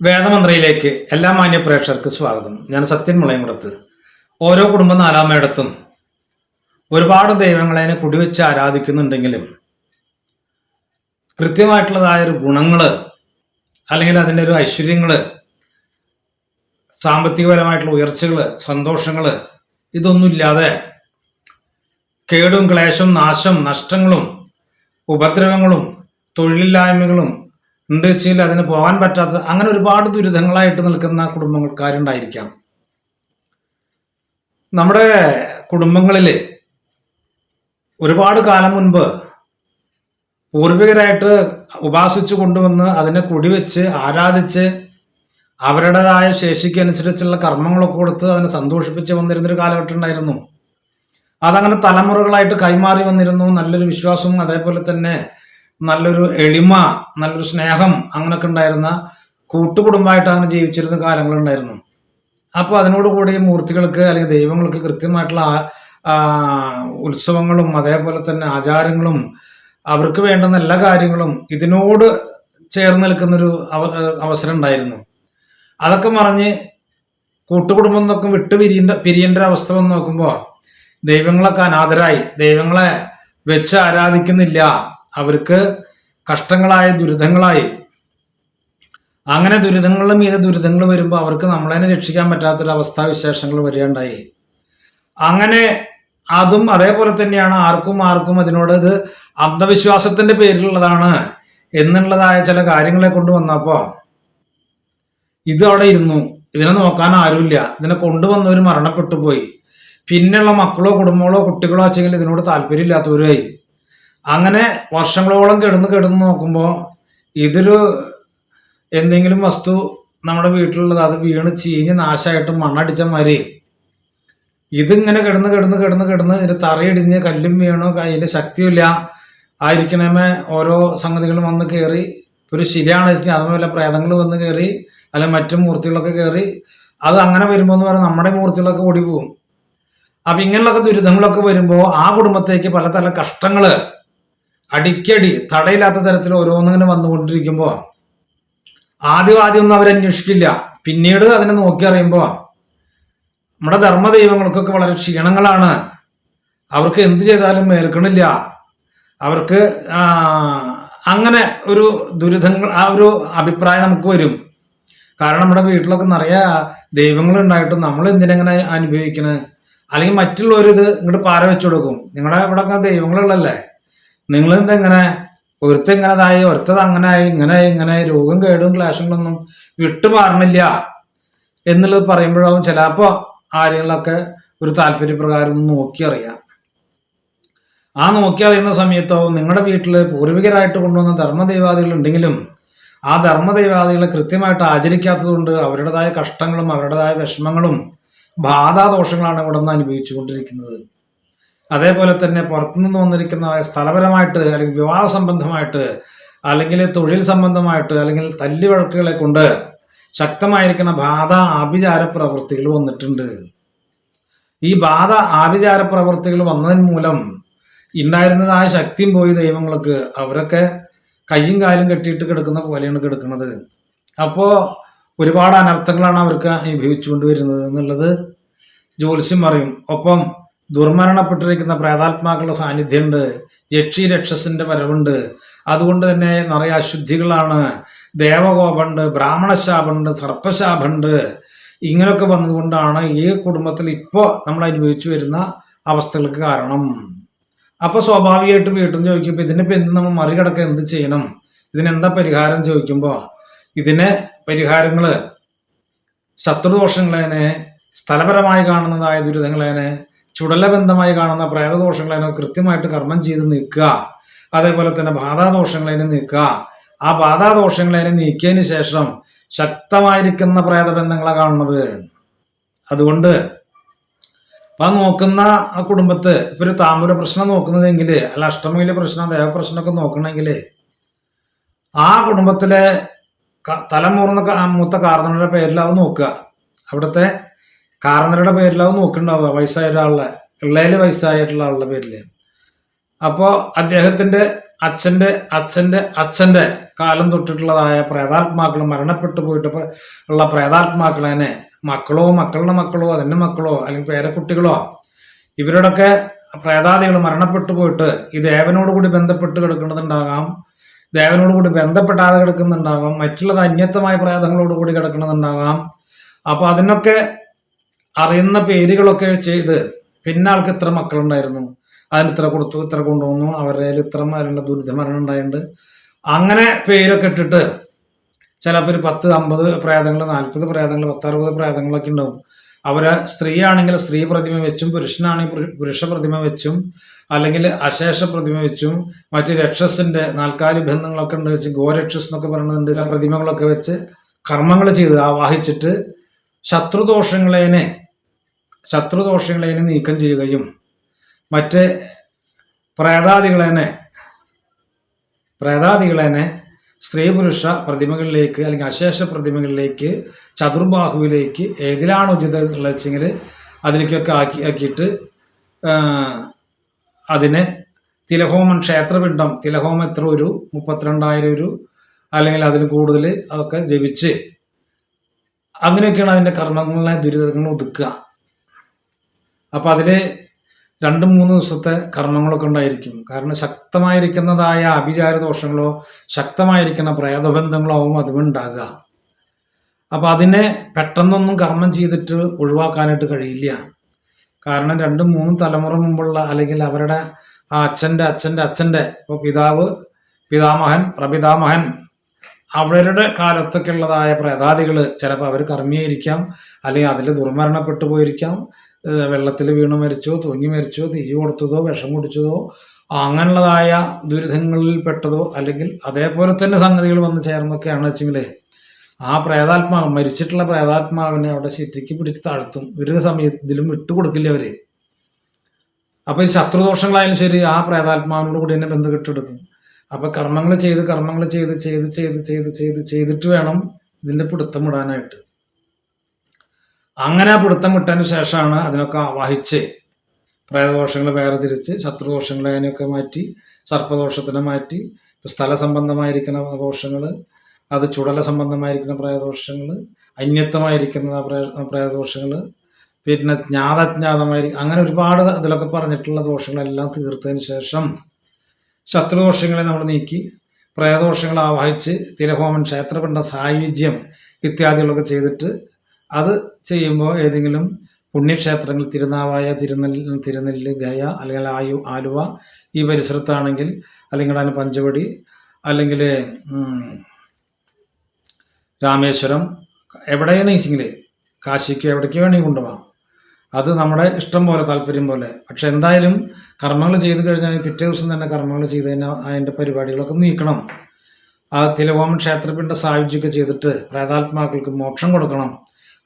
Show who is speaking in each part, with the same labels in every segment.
Speaker 1: വേദമന്ത്രയിലേക്ക് എല്ലാ മാന്യ പ്രേക്ഷകർക്ക് സ്വാഗതം. ഞാൻ സത്യൻ മുളയംകുടത്ത്. ഓരോ കുടുംബ നാലാമയിടത്തും ഒരുപാട് ദൈവങ്ങളെ കുടിവെച്ച് ആരാധിക്കുന്നുണ്ടെങ്കിലും കൃത്യമായിട്ടുള്ളതായ ഒരു ഗുണങ്ങൾ അല്ലെങ്കിൽ അതിന്റെ ഒരു ഐശ്വര്യങ്ങൾ സാമ്പത്തികപരമായിട്ടുള്ള ഉയർച്ചകൾ സന്തോഷങ്ങൾ ഇതൊന്നുമില്ലാതെ കേടും ക്ലേശം നാശം നഷ്ടങ്ങളും ഉപദ്രവങ്ങളും തൊഴിലില്ലായ്മകളും ഉണ്ട് വെച്ചാൽ അതിന് പോകാൻ പറ്റാത്ത അങ്ങനെ ഒരുപാട് ദുരിതങ്ങളായിട്ട് നിൽക്കുന്ന കുടുംബങ്ങൾക്കാരുണ്ടായിരിക്കാം നമ്മുടെ കുടുംബങ്ങളിൽ ഒരുപാട് കാലം മുൻപ് പൂർവികരായിട്ട് ഉപാസിച്ചു കൊണ്ടുവന്ന് അതിനെ കുടിവെച്ച് ആരാധിച്ച് അവരുടേതായ ശേഷിക്ക് അനുസരിച്ചുള്ള കർമ്മങ്ങളൊക്കെ കൊടുത്ത് അതിനെ സന്തോഷിപ്പിച്ച് വന്നിരുന്നൊരു കാലഘട്ടം ഉണ്ടായിരുന്നു. അതങ്ങനെ തലമുറകളായിട്ട് കൈമാറി വന്നിരുന്നു. നല്ലൊരു വിശ്വാസവും അതേപോലെ തന്നെ നല്ലൊരു എളിമ നല്ലൊരു സ്നേഹം അങ്ങനൊക്കെ ഉണ്ടായിരുന്ന കൂട്ടുകുടുംബമായിട്ട് അങ്ങനെ ജീവിച്ചിരുന്ന കാലങ്ങളുണ്ടായിരുന്നു. അപ്പോൾ അതിനോടുകൂടി മൂർത്തികൾക്ക് അല്ലെങ്കിൽ ദൈവങ്ങൾക്ക് കൃത്യമായിട്ടുള്ള ഉത്സവങ്ങളും അതേപോലെ തന്നെ ആചാരങ്ങളും അവർക്ക് വേണ്ടുന്ന എല്ലാ കാര്യങ്ങളും ഇതിനോട് ചേർന്ന് നിൽക്കുന്നൊരു അവ അവസരം ഉണ്ടായിരുന്നു. അതൊക്കെ മറിഞ്ഞ് കൂട്ടുകുടുംബം എന്നൊക്കെ വിട്ടു പിരിയേണ്ട പിരിയേണ്ട ഒരു അവസ്ഥ വന്ന് നോക്കുമ്പോൾ ദൈവങ്ങളൊക്കെ അനാഥരായി. ദൈവങ്ങളെ വെച്ച് ആരാധിക്കുന്നില്ല. അവർക്ക് കഷ്ടങ്ങളായി ദുരിതങ്ങളായി. അങ്ങനെ ദുരിതങ്ങളും മീത ദുരിതങ്ങൾ വരുമ്പോൾ അവർക്ക് നമ്മളെ രക്ഷിക്കാൻ പറ്റാത്തൊരു അവസ്ഥാ വിശേഷങ്ങൾ വരികയുണ്ടായി. അങ്ങനെ അതും അതേപോലെ തന്നെയാണ് ആർക്കും ആർക്കും അതിനോട് ഇത് അന്ധവിശ്വാസത്തിന്റെ പേരിലുള്ളതാണ് എന്നുള്ളതായ ചില കാര്യങ്ങളെ കൊണ്ടുവന്നപ്പോൾ ഇത് അവിടെ ഇരുന്നു. ഇതിനെ നോക്കാൻ ആരുമില്ല. ഇതിനെ കൊണ്ടുവന്നവർ മരണപ്പെട്ടു പോയി പിന്നെയുള്ള മക്കളോ കുടുംബങ്ങളോ കുട്ടികളോ വെച്ചെങ്കിൽ ഇതിനോട് താല്പര്യമില്ലാത്തവരായി. അങ്ങനെ വർഷങ്ങളോളം കിടന്ന് കിടന്ന് നോക്കുമ്പോൾ ഇതൊരു എന്തെങ്കിലും വസ്തു നമ്മുടെ വീട്ടിലുള്ളത് അത് വീണ് ചീഞ്ഞ് നാശമായിട്ട് മണ്ണടിച്ച മാതിരി ഇതിങ്ങനെ കിടന്ന് കിടന്ന് കിടന്ന് കിടന്ന് ഇതിന്റെ തറയിടിഞ്ഞ് കല്ലും വീണു അതിന്റെ ശക്തിയില്ല ആയിരിക്കണമേ ഓരോ സംഗതികളും വന്ന് കയറി ഒരു ശരിയാണെന്ന് വെച്ചാൽ അതുപോലെ പ്രേതങ്ങൾ വന്ന് കയറി അല്ല മറ്റു മൂർത്തികളൊക്കെ കയറി അത് അങ്ങനെ വരുമ്പോൾ എന്ന് പറഞ്ഞാൽ നമ്മുടെ മൂർത്തികളൊക്കെ ഓടിപ്പോകും പോകും അപ്പൊ ഇങ്ങനെയുള്ളൊക്കെ ദുരിതങ്ങളൊക്കെ വരുമ്പോൾ ആ കുടുംബത്തേക്ക് പല തല കഷ്ടങ്ങൾ അടിക്കടി തടയില്ലാത്ത തരത്തിൽ ഓരോന്നിങ്ങനെ വന്നുകൊണ്ടിരിക്കുമ്പോൾ ആദ്യം ആദ്യം ഒന്നും അവരന്വേഷിക്കില്ല പിന്നീട് അതിനെ നോക്കി അറിയുമ്പോൾ നമ്മുടെ ധർമ്മദൈവങ്ങൾക്കൊക്കെ വളരെ ക്ഷീണങ്ങളാണ്. അവർക്ക് എന്ത് ചെയ്താലും മേൽക്കണില്ല അവർക്ക് അങ്ങനെ ഒരു ദുരിതങ്ങൾ ആ ഒരു അഭിപ്രായം നമുക്ക് വരും. കാരണം നമ്മുടെ വീട്ടിലൊക്കെ നിറയെ ദൈവങ്ങൾ ഉണ്ടായിട്ടും നമ്മൾ എന്തിനെങ്ങനെ അനുഭവിക്കണേ? അല്ലെങ്കിൽ മറ്റുള്ളവരിത് ഇങ്ങോട്ട് പാര വെച്ചു കൊടുക്കും. നിങ്ങളുടെ ഇവിടെ ദൈവങ്ങളുള്ളല്ലേ നിങ്ങൾ എന്തെങ്ങനെ ഒരുത്ത ഇങ്ങനതായി ഒരുത്തത് അങ്ങനായി ഇങ്ങനെ ഇങ്ങനെ രോഗം കേടും ക്ലാഷങ്ങളൊന്നും വിട്ടുമാറണില്ല എന്നുള്ളത് പറയുമ്പോഴാവും ചിലപ്പോ ആരെങ്കിലൊക്കെ ഒരു താല്പര്യപ്രകാരം ഒന്ന് നോക്കി അറിയാം. ആ നോക്കി അറിയുന്ന സമയത്തോ നിങ്ങളുടെ വീട്ടിൽ പൂർവികരായിട്ട് കൊണ്ടുവന്ന ധർമ്മദൈവാദികൾ ഉണ്ടെങ്കിലും ആ ധർമ്മദൈവാദികളെ കൃത്യമായിട്ട് ആചരിക്കാത്തതുകൊണ്ട് അവരുടേതായ കഷ്ടങ്ങളും അവരുടേതായ വിഷമങ്ങളും ബാധാദോഷങ്ങളാണ് ഇവിടെ നിന്ന് അനുഭവിച്ചുകൊണ്ടിരിക്കുന്നത്. അതേപോലെ തന്നെ പുറത്തുനിന്ന് വന്നിരിക്കുന്ന സ്ഥലപരമായിട്ട് അല്ലെങ്കിൽ വിവാഹ സംബന്ധമായിട്ട് അല്ലെങ്കിൽ തൊഴിൽ സംബന്ധമായിട്ട് അല്ലെങ്കിൽ തല്ലി വഴക്കുകളെ കൊണ്ട് ശക്തമായിരിക്കുന്ന ബാധ ആഭിചാര പ്രവൃത്തികൾ വന്നിട്ടുണ്ട്. ഈ ബാധ ആഭിചാര പ്രവൃത്തികൾ വന്നതിന് മൂലം ഉണ്ടായിരുന്നതായ ശക്തിയും പോയി ദൈവങ്ങൾക്ക് അവരൊക്കെ കയ്യും കാലും കെട്ടിയിട്ട് കിടക്കുന്ന പോലെയാണ് കിടക്കുന്നത്. അപ്പോൾ ഒരുപാട് അനർത്ഥങ്ങളാണ് അവർക്ക് അനുഭവിച്ചുകൊണ്ട് വരുന്നത് എന്നുള്ളത് ജ്യോത്സ്യം പറയും. ഒപ്പം ദുർമരണപ്പെട്ടിരിക്കുന്ന പ്രേതാത്മാക്കളുടെ സാന്നിധ്യമുണ്ട്. യക്ഷി രക്ഷസിന്റെ വരവുണ്ട്. അതുകൊണ്ട് തന്നെ നിറയെ അശുദ്ധികളാണ്. ദേവകോപമുണ്ട് ബ്രാഹ്മണശാപുണ്ട് സർപ്പശാപുണ്ട് ഇങ്ങനെയൊക്കെ വന്നതുകൊണ്ടാണ് ഈ കുടുംബത്തിൽ ഇപ്പോൾ നമ്മൾ അനുഭവിച്ചു വരുന്ന അവസ്ഥകൾക്ക് കാരണം. അപ്പോൾ സ്വാഭാവികമായിട്ടും വീട്ടിൽ നിന്ന് ചോദിക്കുമ്പോൾ ഇതിനിപ്പോ എന്ത് നമ്മൾ മറികടക്കാൻ എന്ത് ചെയ്യണം? ഇതിനെന്താ പരിഹാരം ചോദിക്കുമ്പോൾ ഇതിന് പരിഹാരങ്ങൾ ശത്രുദോഷങ്ങളേനെ സ്ഥലപരമായി കാണുന്നതായ ദുരിതങ്ങളേനെ ചുടലബന്ധമായി കാണുന്ന പ്രേതദോഷങ്ങളേനെ കൃത്യമായിട്ട് കർമ്മം ചെയ്ത് നിൽക്കുക അതേപോലെ തന്നെ ബാധാദോഷങ്ങൾ അതിന് നിൽക്കുക ആ ബാധാദോഷങ്ങളേനെ നീക്കിയതിന് ശേഷം ശക്തമായിരിക്കുന്ന പ്രേതബന്ധങ്ങളെ കാണുന്നത്. അതുകൊണ്ട് അപ്പൊ നോക്കുന്ന ആ കുടുംബത്ത് ഇപ്പൊ ഒരു താമര പ്രശ്നം നോക്കുന്നതെങ്കിൽ അല്ല അഷ്ടമിയിലെ പ്രശ്നം ദേവപ്രശ്നമൊക്കെ നോക്കണമെങ്കിൽ ആ കുടുംബത്തിലെ തലമൂർന്ന തലമുറന്ന ക- പേരിൽ പേരിലാവും നോക്കുക. അവിടുത്തെ കാരണരുടെ പേരിലാവും നോക്കുന്നുണ്ടാവുക വയസ്സായ ഒരാളുടെ പിള്ളേര് വയസ്സായിട്ടുള്ള ആളുടെ പേരിൽ. അപ്പോ അദ്ദേഹത്തിന്റെ അച്ഛന്റെ അച്ഛന്റെ അച്ഛന്റെ കാലം തൊട്ടിട്ടുള്ളതായ പ്രേതാത്മാക്കൾ മരണപ്പെട്ടു പോയിട്ട് ഉള്ള പ്രേതാത്മാക്കളെ മക്കളോ മക്കളുടെ മക്കളോ അതിന്റെ മക്കളോ അല്ലെങ്കിൽ പേരക്കുട്ടികളോ ഇവരോടൊക്കെ പ്രേതാദികൾ മരണപ്പെട്ടു പോയിട്ട് ഈ ദേവനോട് കൂടി ബന്ധപ്പെട്ട് കിടക്കുന്നതുണ്ടാകാം. ദേവനോട് കൂടി ബന്ധപ്പെടാതെ കിടക്കുന്നുണ്ടാകാം. മറ്റുള്ളത് അന്യത്തമായ പ്രേതങ്ങളോട് കൂടി കിടക്കുന്നതുണ്ടാകാം. അപ്പൊ അതിനൊക്കെ അറിയുന്ന പേരുകളൊക്കെ ചെയ്ത് പിന്നെ ആൾക്ക് ഇത്ര മക്കളുണ്ടായിരുന്നു. അതിന് ഇത്ര കൊടുത്തു ഇത്ര കൊണ്ടുവന്നു. അവരുടെ ഇത്ര മരണം ദുരിതമരണം ഉണ്ടായിട്ടുണ്ട്. അങ്ങനെ പേരൊക്കെ ഇട്ടിട്ട് ചിലപ്പോൾ ഒരു പത്ത് അമ്പത് പ്രേതങ്ങൾ നാൽപ്പത് പ്രേതങ്ങൾ പത്തറുപത് പ്രേതങ്ങളൊക്കെ ഉണ്ടാവും. അവർ സ്ത്രീ ആണെങ്കിൽ സ്ത്രീ പ്രതിമ വെച്ചും പുരുഷനാണെങ്കിൽ പുരുഷ പ്രതിമ വെച്ചും അല്ലെങ്കിൽ അശേഷ പ്രതിമ വെച്ചും മറ്റ് രക്ഷസിന്റെ നാൽക്കാലി ബന്ധങ്ങളൊക്കെ ഉണ്ട് വെച്ച് ഗോരക്ഷസ് എന്നൊക്കെ പറയുന്നുണ്ട് പ്രതിമകളൊക്കെ വെച്ച് കർമ്മങ്ങൾ ചെയ്ത് ആവാഹിച്ചിട്ട് ശത്രുദോഷങ്ങളേനെ ശത്രുദോഷങ്ങളേനെ നീക്കം ചെയ്യുകയും മറ്റ് പ്രേതാദികളെന്നെ പ്രേതാദികളെന്നെ സ്ത്രീ പുരുഷ പ്രതിമകളിലേക്ക് അല്ലെങ്കിൽ അശേഷ പ്രതിമകളിലേക്ക് ചതുർബാഹുവിലേക്ക് ഏതിലാണ് ഉചിതം ഉള്ളത് വെച്ചെങ്കിൽ അതിലേക്കൊക്കെ ആക്കി ആക്കിയിട്ട് അതിനെ തിലഹോമൻ ക്ഷേത്രപിണ്ഡം തിലഹോമം എത്ര ഒരു മുപ്പത്തിരണ്ടായിരം ഒരു അല്ലെങ്കിൽ അതിൽ കൂടുതൽ അതൊക്കെ ജപിച്ച് അങ്ങനെയൊക്കെയാണ് അതിന്റെ കർമ്മങ്ങളെ ദുരിതങ്ങൾ ഒതുക്കുക. അപ്പം അതിൽ രണ്ട് മൂന്ന് ദിവസത്തെ കർമ്മങ്ങളൊക്കെ ഉണ്ടായിരിക്കും. കാരണം ശക്തമായിരിക്കുന്നതായ അഭിചാര ദോഷങ്ങളോ ശക്തമായിരിക്കുന്ന പ്രേതബന്ധങ്ങളോ ആവും അതുമുണ്ടാകുക അപ്പം അതിനെ പെട്ടെന്നൊന്നും കർമ്മം ചെയ്തിട്ട് ഒഴിവാക്കാനായിട്ട് കഴിയില്ല. കാരണം രണ്ടും മൂന്നും തലമുറ മുമ്പുള്ള അല്ലെങ്കിൽ അവരുടെ ആ അച്ഛന്റെ അച്ഛന്റെ അച്ഛന്റെ ഇപ്പോൾ പിതാവ് പിതാമഹൻ പ്രപിതാമഹൻ അവരുടെ കാലത്തൊക്കെ ഉള്ളതായ പ്രേതാദികൾ ചിലപ്പോൾ അവർ കർമ്മിയായിരിക്കാം. അല്ലെങ്കിൽ അതിൽ ദുർമരണപ്പെട്ടു പോയിരിക്കാം. വെള്ളത്തിൽ വീണ് മരിച്ചോ തൂങ്ങി മരിച്ചോ തിരി കൊടുത്തതോ വിഷം കുടിച്ചതോ അങ്ങനെയുള്ളതായ ദുരിതങ്ങളിൽ പെട്ടതോ അല്ലെങ്കിൽ അതേപോലെ തന്നെ സംഗതികൾ വന്ന് ചേർന്നൊക്കെയാണ് വെച്ചെങ്കിൽ ആ പ്രേതാത്മാവ് മരിച്ചിട്ടുള്ള പ്രേതാത്മാവിനെ അവിടെ ശിറ്റിക്ക് പിടിച്ച് താഴ്ത്തും. ഒരു സമയത്തിലും വിട്ടുകൊടുക്കില്ല അവർ. അപ്പൊ ഈ ശത്രുദോഷങ്ങളായാലും ശരി ആ പ്രേതാത്മാവിനോട് കൂടി തന്നെ ബന്ധം കെട്ടെടുക്കും അപ്പൊ കർമ്മങ്ങൾ ചെയ്ത് കർമ്മങ്ങൾ ചെയ്ത് ചെയ്ത് ചെയ്ത് ചെയ്ത് ചെയ്ത് ചെയ്തിട്ട് വേണം ഇതിന്റെ പിടുത്തം വിടാനായിട്ട്. അങ്ങനെ പിടുത്തം കിട്ടാൻ ശേഷമാണ് അതിനൊക്കെ ആവാഹിച്ച് പ്രേതദോഷങ്ങൾ വേറെ തിരിച്ച് ശത്രുദോഷങ്ങളെ അതിനൊക്കെ മാറ്റി സർപ്പദോഷത്തിനെ മാറ്റി സ്ഥല സംബന്ധമായിരിക്കുന്ന ദോഷങ്ങൾ അത് ചുടല സംബന്ധമായിരിക്കുന്ന പ്രേതദോഷങ്ങൾ അന്യത്വമായിരിക്കുന്ന പ്രേ പ്രേതദോഷങ്ങൾ പിന്നെ ജ്ഞാതജ്ഞാതമായി അങ്ങനെ ഒരുപാട് ഇതിലൊക്കെ പറഞ്ഞിട്ടുള്ള ദോഷങ്ങളെല്ലാം തീർത്തതിന് ശേഷം ശത്രുദോഷങ്ങളെ നമ്മൾ നീക്കി പ്രേതദോഷങ്ങൾ ആവാഹിച്ച് തിരഹോമൻ ക്ഷേത്രപിണ്ട സായുജ്യം ഇത്യാദികളൊക്കെ ചെയ്തിട്ട് അത് ചെയ്യുമ്പോൾ ഏതെങ്കിലും പുണ്യക്ഷേത്രങ്ങൾ തിരുനാവായ തിരുനെല്ല് തിരുനെല്ല് ഗയ അല്ലെങ്കിൽ ആയു ആലുവ ഈ പരിസരത്താണെങ്കിൽ അല്ലെങ്കിൽ അതിന് പഞ്ചവടി അല്ലെങ്കിൽ രാമേശ്വരം എവിടെയാണ് വെച്ചെങ്കിൽ കാശിക്ക് എവിടേക്ക് വേണമെങ്കിൽ കൊണ്ടുപോകാം. അത് നമ്മുടെ ഇഷ്ടം പോലെ താല്പര്യം പോലെ. പക്ഷെ എന്തായാലും കർമ്മങ്ങൾ ചെയ്ത് കഴിഞ്ഞാൽ പിറ്റേ ദിവസം തന്നെ കർമ്മങ്ങൾ ചെയ്ത് കഴിഞ്ഞാൽ അതിന്റെ പരിപാടികളൊക്കെ നീക്കണം. ആ തിലവോമൻ ക്ഷേത്രത്തിന്റെ സായുജ്യമൊക്കെ ചെയ്തിട്ട് പ്രേതാത്മാക്കൾക്ക് മോക്ഷം കൊടുക്കണം.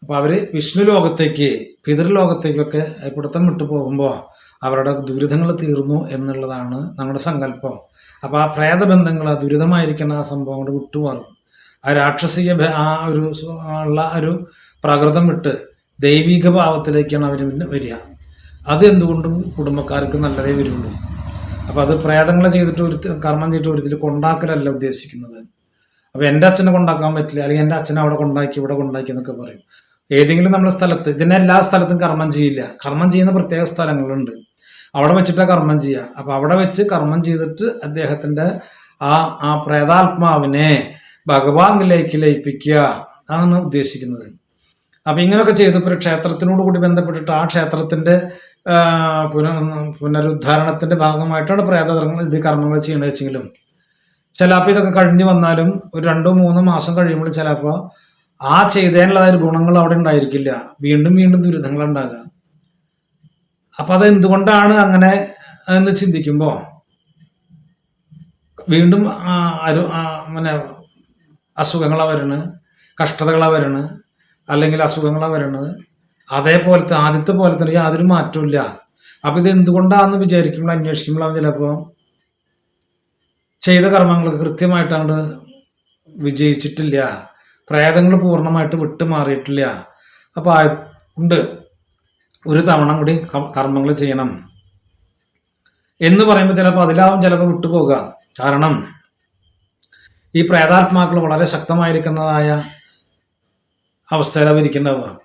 Speaker 1: അപ്പോൾ അവർ വിഷ്ണു ലോകത്തേക്ക് പിതൃലോകത്തേക്കൊക്കെ പിടുത്തം വിട്ടു പോകുമ്പോൾ അവരുടെ ദുരിതങ്ങൾ തീർന്നു എന്നുള്ളതാണ് നമ്മുടെ സങ്കല്പം. അപ്പോൾ ആ പ്രേതബന്ധങ്ങൾ ആ ദുരിതമായിരിക്കുന്ന ആ സംഭവം കൊണ്ട് വിട്ടുമാറും ആ രാക്ഷസീയ ആ ഒരു ഉള്ള ഒരു പ്രകൃതം വിട്ട് ദൈവിക ഭാവത്തിലേക്കാണ് അവർ പിന്നെ വരിക. അത് എന്തുകൊണ്ടും കുടുംബക്കാർക്ക് നല്ലതേ വരുള്ളൂ. അപ്പോൾ അത് പ്രേതങ്ങളെ ചെയ്തിട്ട് ഒരു കർമ്മം ചെയ്തിട്ട് ഒരു കൊണ്ടാക്കലല്ല ഉദ്ദേശിക്കുന്നത്. അപ്പോൾ എന്റെ അച്ഛനെ കൊണ്ടാക്കാൻ പറ്റില്ല അല്ലെങ്കിൽ എന്റെ അച്ഛനെ അവിടെ കൊണ്ടാക്കി ഇവിടെ കൊണ്ടാക്കി എന്നൊക്കെ പറയും. ഏതെങ്കിലും നമ്മുടെ സ്ഥലത്ത് ഇതിനെ എല്ലാ സ്ഥലത്തും കർമ്മം ചെയ്യില്ല. കർമ്മം ചെയ്യുന്ന പ്രത്യേക സ്ഥലങ്ങളുണ്ട്. അവിടെ വെച്ചിട്ടാണ് കർമ്മം ചെയ്യുക. അപ്പോൾ അവിടെ വെച്ച് കർമ്മം ചെയ്തിട്ട് അദ്ദേഹത്തിന്റെ ആ ആ പ്രേതാത്മാവിനെ ഭഗവാനിലേക്ക് ലയിപ്പിക്കുക അതാണ് ഉദ്ദേശിക്കുന്നത്. അപ്പം ഇങ്ങനെയൊക്കെ ചെയ്തപ്പോൾ ഒരു ക്ഷേത്രത്തിനോട് കൂടി ബന്ധപ്പെട്ടിട്ട് ആ ക്ഷേത്രത്തിന്റെ പുന പുനരുദ്ധാരണത്തിന്റെ ഭാഗമായിട്ടാണ് പ്രേതങ്ങൾ ഇത് കർമ്മങ്ങൾ ചെയ്യണമെന്ന് വെച്ചെങ്കിലും ചിലപ്പോൾ ഇതൊക്കെ കഴിഞ്ഞ് വന്നാലും ഒരു രണ്ടോ മൂന്നോ മാസം കഴിയുമ്പോൾ ചിലപ്പോൾ ആ ചെയ്തതിനുള്ളതായ ഗുണങ്ങൾ അവിടെ ഉണ്ടായിരിക്കില്ല. വീണ്ടും വീണ്ടും ദുരിതങ്ങൾ ഉണ്ടാകുക. അപ്പൊ അത് എന്തുകൊണ്ടാണ് അങ്ങനെ എന്ന് ചിന്തിക്കുമ്പോൾ വീണ്ടും പിന്നെ അസുഖങ്ങളാണ് വരുന്നത് കഷ്ടതകളാണ് വരുന്നത് അല്ലെങ്കിൽ അസുഖങ്ങളാണ് വരുന്നത് അതേപോലത്തെ ആദ്യത്തെ പോലെ തന്നെ യാതൊരു മാറ്റമില്ല അപ്പൊ ഇത് എന്തുകൊണ്ടാണെന്ന് വിചാരിക്കുമ്പോൾ അന്വേഷിക്കുമ്പോഴാണ് ചിലപ്പോൾ ചെയ്ത കർമ്മങ്ങൾക്ക് കൃത്യമായിട്ടാണ് വിജയിച്ചിട്ടില്ല. പ്രേതങ്ങൾ പൂർണമായിട്ട് വിട്ടുമാറിയിട്ടില്ല അപ്പോൾ ഉണ്ട്. ഒരു തവണ കൂടി കർമ്മങ്ങൾ ചെയ്യണം. എന്ന് പറയുമ്പോൾ ചിലപ്പോൾ അതിലാവും ചിലപ്പോൾ വിട്ടുപോകുക കാരണം ഈ പ്രേതാത്മാക്കൾ വളരെ ശക്തമായിരിക്കുന്നതായ അവസ്ഥയിലാണ് ഇരിക്കുന്നുണ്ടാവുക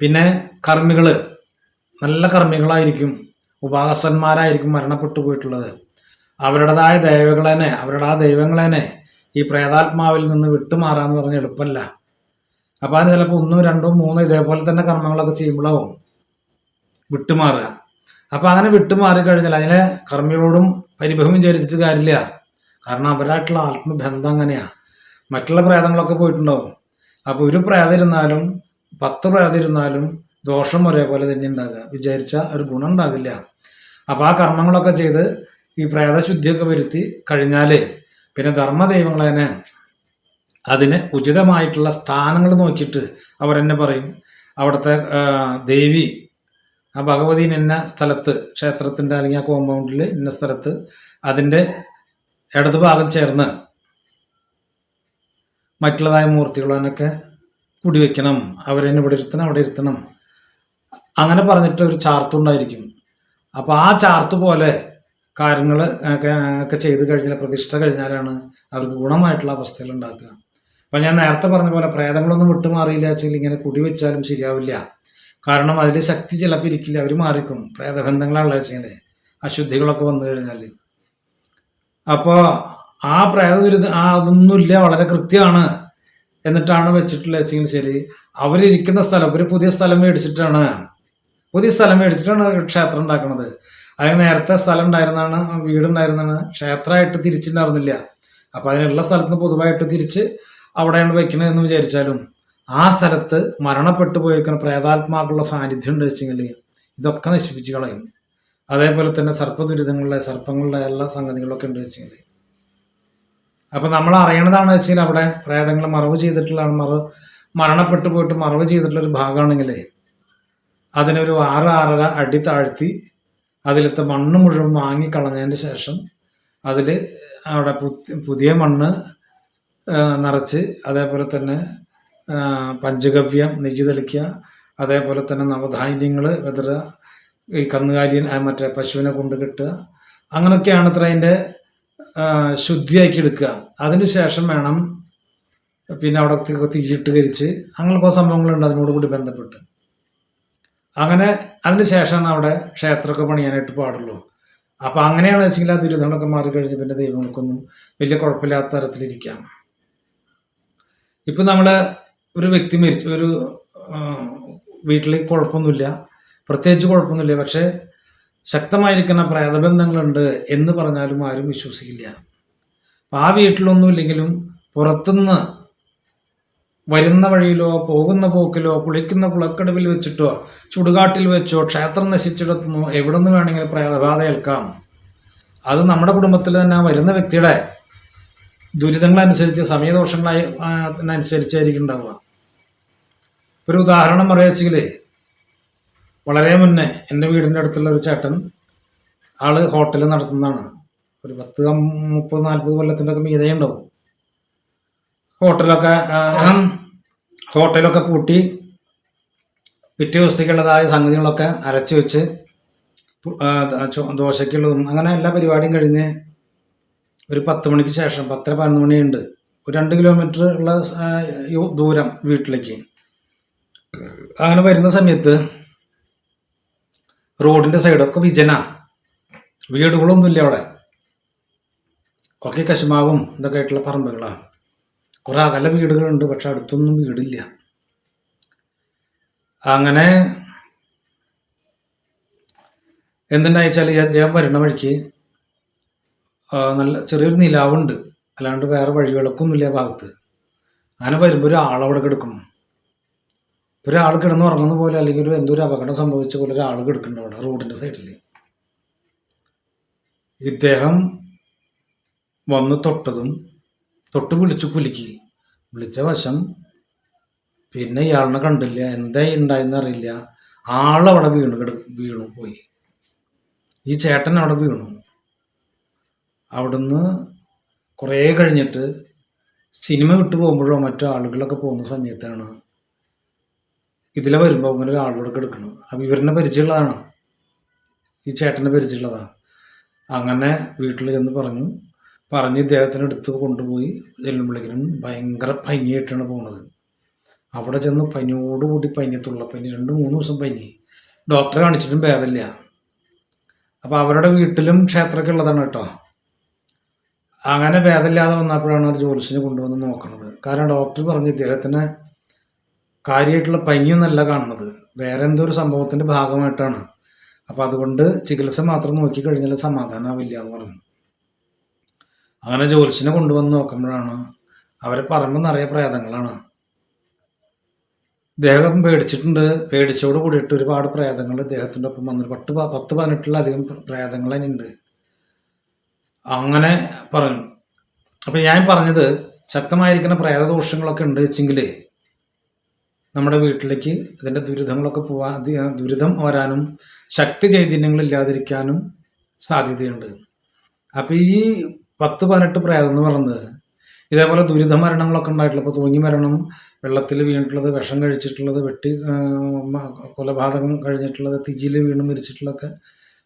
Speaker 1: പിന്നെ കർമ്മികൾ നല്ല കർമ്മികളായിരിക്കും. ഉപാസന്മാരായിരിക്കും മരണപ്പെട്ടു പോയിട്ടുള്ളത് അവരുടേതായ ദൈവങ്ങളെന്നെ അവരുടെ ആ ദൈവങ്ങളെന്നെ ഈ പ്രേതാത്മാവിൽ നിന്ന് വിട്ടുമാറാന്ന് പറഞ്ഞ എളുപ്പമല്ല അപ്പം അതിന് ചിലപ്പോൾ ഒന്നും രണ്ടും മൂന്നും ഇതേപോലെ തന്നെ കർമ്മങ്ങളൊക്കെ ചെയ്യുമ്പോഴാവും വിട്ടുമാറുക. അപ്പം അങ്ങനെ വിട്ടുമാറി കഴിഞ്ഞാൽ അതിനെ കർമ്മികളോടും പരിഭവം വിചാരിച്ചിട്ട് കാര്യമില്ല. കാരണം അവരായിട്ടുള്ള ആത്മബന്ധം അങ്ങനെയാ. മറ്റുള്ള പ്രേതങ്ങളൊക്കെ പോയിട്ടുണ്ടാവും. അപ്പോൾ ഒരു പ്രേതം ഇരുന്നാലും പത്ത് പ്രേതം ഇരുന്നാലും ദോഷം ഒരേപോലെ തന്നെ ഉണ്ടാകുക. വിചാരിച്ച ഒരു ഗുണം ഉണ്ടാകില്ല. അപ്പോൾ ആ കർമ്മങ്ങളൊക്കെ ചെയ്ത് ഈ പ്രേതശുദ്ധിയൊക്കെ വരുത്തി കഴിഞ്ഞാൽ പിന്നെ ധർമ്മദൈവങ്ങൾ തന്നെ അതിന് ഉചിതമായിട്ടുള്ള സ്ഥാനങ്ങൾ നോക്കിയിട്ട് അവരെന്നെ പറയും. അവിടുത്തെ ദേവി ആ ഭഗവതി എന്ന സ്ഥലത്ത് ക്ഷേത്രത്തിന്റെ അല്ലെങ്കിൽ ആ കോമ്പൗണ്ടിൽ ഇന്ന സ്ഥലത്ത് അതിന്റെ ഇടതുഭാഗം ചേർന്ന് മറ്റുള്ളതായ മൂർത്തികളൊക്കെ കുടിവെക്കണം. അവരെന്നെ ഇവിടെ ഇരുത്തണം അവിടെ ഇരുത്തണം. അങ്ങനെ പറഞ്ഞിട്ട് ഒരു ചാർത്തുണ്ടായിരിക്കും. അപ്പോൾ ആ ചാർത്ത് പോലെ കാര്യങ്ങൾ ഒക്കെ ഒക്കെ ചെയ്ത് കഴിഞ്ഞാൽ പ്രതിഷ്ഠ കഴിഞ്ഞാലാണ് അവർക്ക് ഗുണമായിട്ടുള്ള അവസ്ഥകൾ ഉണ്ടാക്കുക. അപ്പം ഞാൻ നേരത്തെ പറഞ്ഞ പോലെ പ്രേതങ്ങളൊന്നും വിട്ടുമാറിയില്ല വെച്ചാൽ ഇങ്ങനെ കുടി വെച്ചാലും ശരിയാവില്ല. കാരണം അതിൽ ശക്തി ചിലപ്പോൾ ഇരിക്കില്ല അവർ മാറിക്കും. പ്രേതബന്ധങ്ങളാണല്ലോ വെച്ചാൽ അശുദ്ധികളൊക്കെ വന്നു കഴിഞ്ഞാൽ അപ്പോൾ ആ പ്രേതവിരുദ്ധ ആ അതൊന്നുമില്ല വളരെ കൃത്യമാണ് എന്നിട്ടാണ് വെച്ചിട്ടുള്ളത് വെച്ചെങ്കിൽ ശരി. അവരിരിക്കുന്ന സ്ഥലം ഒരു പുതിയ സ്ഥലം മേടിച്ചിട്ടാണ് പുതിയ സ്ഥലം മേടിച്ചിട്ടാണ് ക്ഷേത്രം ഉണ്ടാക്കുന്നത് അതിന് നേരത്തെ സ്ഥലം ഉണ്ടായിരുന്നാണ് വീടുണ്ടായിരുന്നാണ് ക്ഷേത്രമായിട്ട് തിരിച്ചിട്ടുണ്ടായിരുന്നില്ല. അപ്പോൾ അതിനുള്ള സ്ഥലത്ത് പൊതുവായിട്ട് തിരിച്ച് അവിടെയാണ് വെക്കണത് എന്ന് വിചാരിച്ചാലും ആ സ്ഥലത്ത് മരണപ്പെട്ടു പോയിരിക്കുന്ന പ്രേതാത്മാക്കുള്ള സാന്നിധ്യം ഉണ്ട് വെച്ചെങ്കിൽ ഇതൊക്കെ നശിപ്പിച്ച് കളയും. അതേപോലെ തന്നെ സർപ്പദുരിതങ്ങളിലെ സർപ്പങ്ങളുടെ എല്ലാ സംഗതികളൊക്കെ ഉണ്ട് വെച്ചെങ്കിൽ അപ്പൊ നമ്മൾ അറിയണതാണ് വെച്ചാൽ അവിടെ പ്രേതങ്ങൾ മറവ് ചെയ്തിട്ടുള്ള മറവ് മരണപ്പെട്ടു പോയിട്ട് മറവ് ചെയ്തിട്ടുള്ള ഒരു ഭാഗമാണെങ്കിൽ അതിനൊരു ആറ് ആറര അടി താഴ്ത്തി അതിലത്തെ മണ്ണ് മുഴുവൻ വാങ്ങിക്കളഞ്ഞതിന് ശേഷം അതിൽ അവിടെ പുതിയ മണ്ണ് നിറച്ച് അതേപോലെ തന്നെ പഞ്ചഗവ്യം നെയ്യ് തെളിക്കുക അതേപോലെ തന്നെ നവധാന്യങ്ങൾ വിതറുക ഈ കന്നുകാലിയൻ ആ, മറ്റേ പശുവിനെ കൊണ്ട് കെട്ടുക. അങ്ങനെയൊക്കെയാണ് അത്ര അതിന്റെ ശുദ്ധിയാക്കി എടുക്കുക. അതിനുശേഷം വേണം പിന്നെ അവിടെ തീയിട്ട് കരിച്ച് അങ്ങനെയൊക്കെ സംഭവങ്ങളുണ്ട് അതിനോട് കൂടി ബന്ധപ്പെട്ട്. അങ്ങനെ അതിന് ശേഷമാണ് അവിടെ ക്ഷേത്രമൊക്കെ പണിയാനായിട്ട് പാടുള്ളൂ. അപ്പോൾ അങ്ങനെയാണ് വെച്ചെങ്കിൽ ആ ദുരിതങ്ങളൊക്കെ മാറിക്കഴിഞ്ഞ് പിന്നെ ദൈവങ്ങൾക്കൊന്നും വലിയ കുഴപ്പമില്ലാത്ത തരത്തിലിരിക്കാം. ഇപ്പം നമ്മൾ ഒരു വ്യക്തി മരിച്ചു ഒരു വീട്ടിൽ കുഴപ്പമൊന്നുമില്ല. പ്രത്യേകിച്ച് കുഴപ്പമൊന്നുമില്ല. പക്ഷേ ശക്തമായിരിക്കുന്ന പ്രേതബന്ധങ്ങളുണ്ട് എന്ന് പറഞ്ഞാലും ആരും വിശ്വസിക്കില്ല. ആ വീട്ടിലൊന്നുമില്ലെങ്കിലും പുറത്തുനിന്ന് വരുന്ന വഴിയിലോ പോകുന്ന പോക്കിലോ കുളിക്കുന്ന കുളക്കടവിൽ വെച്ചിട്ടോ ചുടുകാട്ടിൽ വെച്ചോ ക്ഷേത്രം നശിച്ചിടത്തുനിന്നോ എവിടെ നിന്ന് വേണമെങ്കിലും പ്രേതബാധ ഏൽക്കാം. അത് നമ്മുടെ കുടുംബത്തിൽ തന്നെ വരുന്ന വ്യക്തിയുടെ ദുരിതങ്ങളനുസരിച്ച് സമയദോഷങ്ങളായി അനുസരിച്ചായിരിക്കും ഉണ്ടാവുക. ഒരു ഉദാഹരണം പറയുകയെങ്കിൽ വളരെ മുന്നേ എന്റെ വീടിന്റെ അടുത്തുള്ള ഒരു ചേട്ടൻ ആൾ ഹോട്ടൽ നടത്തുന്നതാണ്. ഒരു പത്ത് മുപ്പത് നാൽപ്പത് കൊല്ലത്തിന്റെ ഒക്കെ മീതേ ഉണ്ടാവും ഹോട്ടലൊക്കെ ഹോട്ടലൊക്കെ പൂട്ടി പിറ്റേ ദിവസത്തേക്കുള്ളതായ സംഗതികളൊക്കെ അരച്ചു വെച്ച് ദോശയ്ക്കുള്ളതും അങ്ങനെ എല്ലാ പരിപാടിയും കഴിഞ്ഞ് ഒരു പത്ത് മണിക്ക് ശേഷം പത്തര പതിനൊന്ന് മണിയുണ്ട്. ഒരു രണ്ട് കിലോമീറ്റർ ഉള്ള ദൂരം വീട്ടിലേക്ക്. അങ്ങനെ വരുന്ന സമയത്ത് റോഡിന്റെ സൈഡൊക്കെ വിജന. വീടുകളൊന്നുമില്ല അവിടെ. ഒക്കെ കശുമാവും ഇതൊക്കെ ആയിട്ടുള്ള പറമ്പുകളാണ്. കുറെ അകല വീടുകളുണ്ട് പക്ഷെ അടുത്തൊന്നും വീടില്ല. അങ്ങനെ എന്തുണ്ടായിച്ചാൽ ഈ അദ്ദേഹം വരുന്ന വഴിക്ക് നല്ല ചെറിയൊരു നിലാവുണ്ട്. അല്ലാണ്ട് വേറെ വഴിവിളക്കൊന്നുമില്ല ആ ഭാഗത്ത്. അങ്ങനെ വരുമ്പോൾ ഒരാളവിടെ ആളവിടെ കിടക്കണം ഒരാൾ കിടന്ന് ഉറങ്ങുന്ന പോലെ അല്ലെങ്കിൽ ഒരു എന്തോ ഒരു അപകടം സംഭവിച്ച പോലെ ഒരാൾ കിടക്കുന്നുണ്ട് അവിടെ റോഡിന്റെ സൈഡിൽ ഇദ്ദേഹം വന്ന് തൊട്ടതും തൊട്ട് വിളിച്ചു കുലുക്കി വിളിച്ച വശം പിന്നെ ഇയാളിനെ കണ്ടില്ല. എന്താ ഉണ്ടായെന്ന് അറിയില്ല. ആളവിടെ വീണു കിട വീണു പോയി. ഈ ചേട്ടൻ അവിടെ വീണു. അവിടുന്ന് കുറേ കഴിഞ്ഞിട്ട് സിനിമ വിട്ടു പോകുമ്പോഴോ മറ്റോ ആളുകളൊക്കെ പോകുന്ന സമയത്താണ് ഇതിലെ വരുമ്പോൾ അങ്ങനെ ഒരാളോട് കിടക്കണം അപ്പം ഇവരിനെ പരിചയമുള്ളതാണ്? ഈ ചേട്ടനെ പരിചയമുള്ളതാണ് അങ്ങനെ വീട്ടിൽ ചെന്ന് പറഞ്ഞു. പറഞ്ഞ് ഇദ്ദേഹത്തിന് എടുത്ത് കൊണ്ടുപോയി ചെല്ലുമ്പോഴേക്കും ഭയങ്കര പനിയായിട്ടാണ് പോണത്. അവിടെ ചെന്ന് പനിയോടുകൂടി പനി. തുള്ളപ്പനി രണ്ട് മൂന്ന് ദിവസം പനി. ഡോക്ടറെ കാണിച്ചിട്ടും ഭേദമില്ല. അപ്പോൾ അവരുടെ വീട്ടിലും ക്ഷേത്രമൊക്കെ ഉള്ളതാണ് കേട്ടോ. അങ്ങനെ ഭേദമില്ലാതെ വന്നപ്പോഴാണ് ഒരു ജ്യോത്സ്യനെ കൊണ്ടുവന്ന് നോക്കുന്നത് കാരണം ഡോക്ടർ പറഞ്ഞു ഇദ്ദേഹത്തിന് കാര്യമായിട്ടുള്ള പനിയൊന്നല്ല കാണുന്നത്. വേറെ എന്തോ ഒരു സംഭവത്തിന്റെ ഭാഗമായിട്ടാണ്. അപ്പോൾ അതുകൊണ്ട് ചികിത്സ മാത്രം നോക്കി കഴിഞ്ഞാൽ സമാധാനമാവില്ല എന്ന് പറഞ്ഞു. അങ്ങനെ ജോലിസിനെ കൊണ്ടുവന്ന് നോക്കുമ്പോഴാണ് അവരെ പറമ്പ് നിറയെ പ്രേതങ്ങളാണ്. ദേഹം പേടിച്ചിട്ടുണ്ട്. പേടിച്ചോട് കൂടിയിട്ട് ഒരുപാട് പ്രേതങ്ങൾ ഇദ്ദേഹത്തിന്റെ ഒപ്പം വന്നു പത്ത് പത്ത് പതിനെട്ടിലധികം പ്രേതങ്ങൾ ഉണ്ട് അങ്ങനെ പറഞ്ഞു അപ്പൊ ഞാൻ പറഞ്ഞത് ശക്തമായിരിക്കുന്ന പ്രേതദോഷങ്ങളൊക്കെ ഉണ്ട് വെച്ചെങ്കിൽ നമ്മുടെ വീട്ടിലേക്ക് ഇതിന്റെ ദുരിതങ്ങളൊക്കെ പോവാൻ ദുരിതം വരാനും ശക്തി ചൈതന്യങ്ങൾ ഇല്ലാതിരിക്കാനും സാധ്യതയുണ്ട്. അപ്പൊ ഈ പത്ത് പതിനെട്ട് പ്രേതം എന്ന് പറയുന്നത് ഇതേപോലെ ദുരിത മരണങ്ങളൊക്കെ ഉണ്ടായിട്ടുള്ള ഇപ്പോൾ തൂങ്ങി മരണം വെള്ളത്തിൽ വീണിട്ടുള്ളത് വിഷം കഴിച്ചിട്ടുള്ളത് വെട്ടി കൊലപാതകം കഴിഞ്ഞിട്ടുള്ളത് തീയിൽ വീണ് മരിച്ചിട്ടുള്ളതൊക്കെ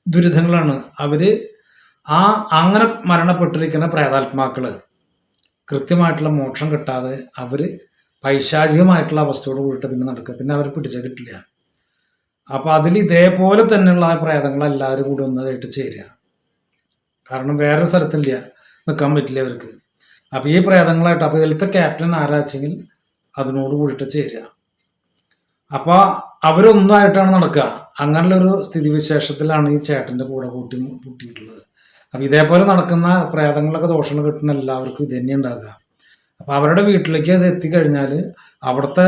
Speaker 1: ദുരിതങ്ങളാണ്. അവർ ആ അങ്ങനെ മരണപ്പെട്ടിരിക്കുന്ന പ്രേതാത്മാക്കൾ കൃത്യമായിട്ടുള്ള മോക്ഷം കിട്ടാതെ അവർ പൈശാചികമായിട്ടുള്ള അവസ്ഥയോട് കൂടിയിട്ട് പിന്നെ നടക്കുക. പിന്നെ അവരെ പിടിച്ച കിട്ടില്ല. അപ്പൊ അതിൽ ഇതേപോലെ തന്നെയുള്ള ആ പ്രേതങ്ങൾ എല്ലാവരും കൂടി ഒന്നതായിട്ട് ചേരുക. കാരണം വേറൊരു സ്ഥലത്തില്ല. നിൽക്കാൻ പറ്റില്ല അവർക്ക് അപ്പൊ ഈ പ്രേതങ്ങളായിട്ട് അപ്പൊ ഇതിലത്തെ ക്യാപ്റ്റൻ ആരാച്ചെങ്കിൽ അതിനോട് കൂടിയിട്ട് ചേരുക. അപ്പോൾ അവരൊന്നായിട്ടാണ് നടക്കുക. അങ്ങനെയുള്ള ഒരു സ്ഥിതിവിശേഷത്തിലാണ് ഈ ചേട്ടന്റെ കൂടെ കൂട്ടി കൂട്ടിയിട്ടുള്ളത് അപ്പൊ ഇതേപോലെ നടക്കുന്ന പ്രേതങ്ങളൊക്കെ ദോഷങ്ങൾ കിട്ടുന്ന എല്ലാവർക്കും ഇത് തന്നെ ഉണ്ടാകുക. അപ്പൊ അവരുടെ വീട്ടിലേക്ക് അത് എത്തിക്കഴിഞ്ഞാൽ അവിടുത്തെ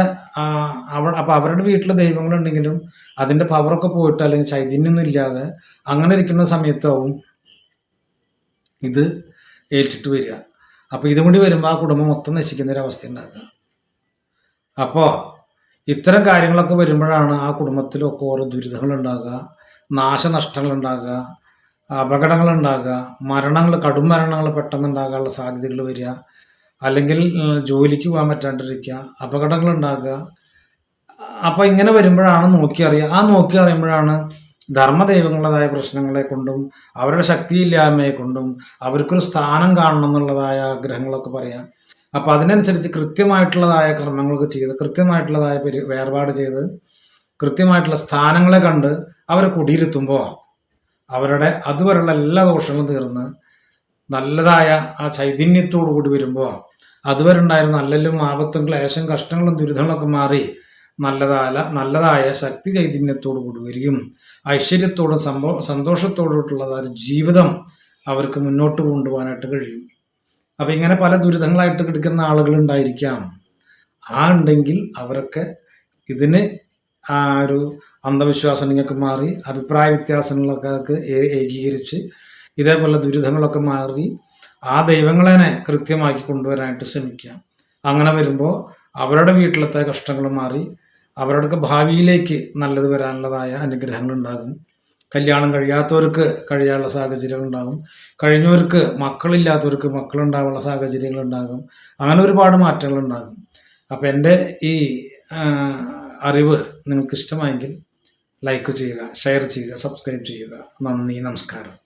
Speaker 1: അവ അപ്പൊ അവരുടെ വീട്ടിൽ ദൈവങ്ങളുണ്ടെങ്കിലും അതിന്റെ പവറൊക്കെ പോയിട്ട് അല്ലെങ്കിൽ ചൈതന്യമൊന്നും ഇല്ലാതെ അങ്ങനെ ഇരിക്കുന്ന സമയത്താവും ഇത് ഏറ്റിട്ട് വരിക. അപ്പോൾ ഇതും കൂടി വരുമ്പോൾ ആ കുടുംബം മൊത്തം നശിക്കുന്ന ഒരു അവസ്ഥ ഉണ്ടാകുക അപ്പോൾ ഇത്തരം കാര്യങ്ങളൊക്കെ വരുമ്പോഴാണ് ആ കുടുംബത്തിലൊക്കെ ഓരോ ഉണ്ടാകുക അപകടങ്ങൾ ഉണ്ടാകുക മരണങ്ങൾ കടും മരണങ്ങൾ പെട്ടെന്ന് ഉണ്ടാകാനുള്ള സാധ്യതകൾ വരിക അല്ലെങ്കിൽ ജോലിക്ക് പോകാൻ പറ്റാണ്ടിരിക്കുക അപകടങ്ങൾ ഉണ്ടാകുക. അപ്പൊ ഇങ്ങനെ വരുമ്പോഴാണ് നോക്കി അറിയുക ആ നോക്കി അറിയുമ്പോഴാണ് ധർമ്മദൈവങ്ങളുടേതായ പ്രശ്നങ്ങളെ കൊണ്ടും അവരുടെ ശക്തിയില്ലായ്മയെ കൊണ്ടും അവർക്കൊരു സ്ഥാനം കാണണം എന്നുള്ളതായ ആഗ്രഹങ്ങളൊക്കെ പറയാം. അപ്പൊ അതിനനുസരിച്ച് കൃത്യമായിട്ടുള്ളതായ കർമ്മങ്ങളൊക്കെ ചെയ്ത് കൃത്യമായിട്ടുള്ളതായ പെരു വേർപാട് ചെയ്ത് കൃത്യമായിട്ടുള്ള സ്ഥാനങ്ങളെ കണ്ട് അവരെ കുടിയിരുത്തുമ്പോൾ അവരുടെ അതുവരെയുള്ള എല്ലാ ദോഷങ്ങളും തീർന്ന് നല്ലതായ ആ ചൈതന്യത്തോടു കൂടി വരുമ്പോൾ അതുവരെ ഉണ്ടായിരുന്ന നല്ലല്ലും ആപത്തും ക്ലേശം കഷ്ടങ്ങളും ദുരിതങ്ങളൊക്കെ മാറി നല്ലതായ നല്ലതായ ശക്തി ചൈതന്യത്തോടു കൂടി വരികയും ഐശ്വര്യത്തോടും സംഭവ സന്തോഷത്തോടുള്ള ജീവിതം അവർക്ക് മുന്നോട്ട് കൊണ്ടുപോകാനായിട്ട് കഴിയും. അപ്പൊ ഇങ്ങനെ പല ദുരിതങ്ങളായിട്ട് കിടക്കുന്ന ആളുകൾ ഉണ്ടായിരിക്കാം ആ ഉണ്ടെങ്കിൽ അവരൊക്കെ ഇതിന് ആ ഒരു അന്ധവിശ്വാസം നിങ്ങൾക്ക് മാറി അഭിപ്രായ വ്യത്യാസങ്ങളൊക്കെ ഏകീകരിച്ച് ഇതേപോലെ ദുരിതങ്ങളൊക്കെ മാറി ആ ദൈവങ്ങളെ കൃത്യമാക്കി കൊണ്ടുവരാനായിട്ട് ശ്രമിക്കാം. അങ്ങനെ വരുമ്പോൾ അവരുടെ വീട്ടിലത്തെ കഷ്ടങ്ങൾ മാറി അവരുടെ ഭാവിയിലേക്ക് നല്ലത് വരാനുള്ളതായ അനുഗ്രഹങ്ങൾ ഉണ്ടാകും കല്യാണം കഴിയാത്തവർക്ക് കഴിയാനുള്ള സാഹചര്യങ്ങൾ ഉണ്ടാകും കഴിഞ്ഞവർക്ക് മക്കളില്ലാത്തവർക്ക് മക്കളുണ്ടാകാനുള്ള സാഹചര്യങ്ങൾ ഉണ്ടാകും അങ്ങനെ ഒരുപാട് മാറ്റങ്ങൾ ഉണ്ടാകും അപ്പം എന്റെ ഈ അറിവ് നിങ്ങൾക്ക് ഇഷ്ടമായെങ്കിൽ ലൈക്ക് ചെയ്യുക ഷെയർ ചെയ്യുക സബ്സ്ക്രൈബ് ചെയ്യുക. നന്ദി നമസ്കാരം.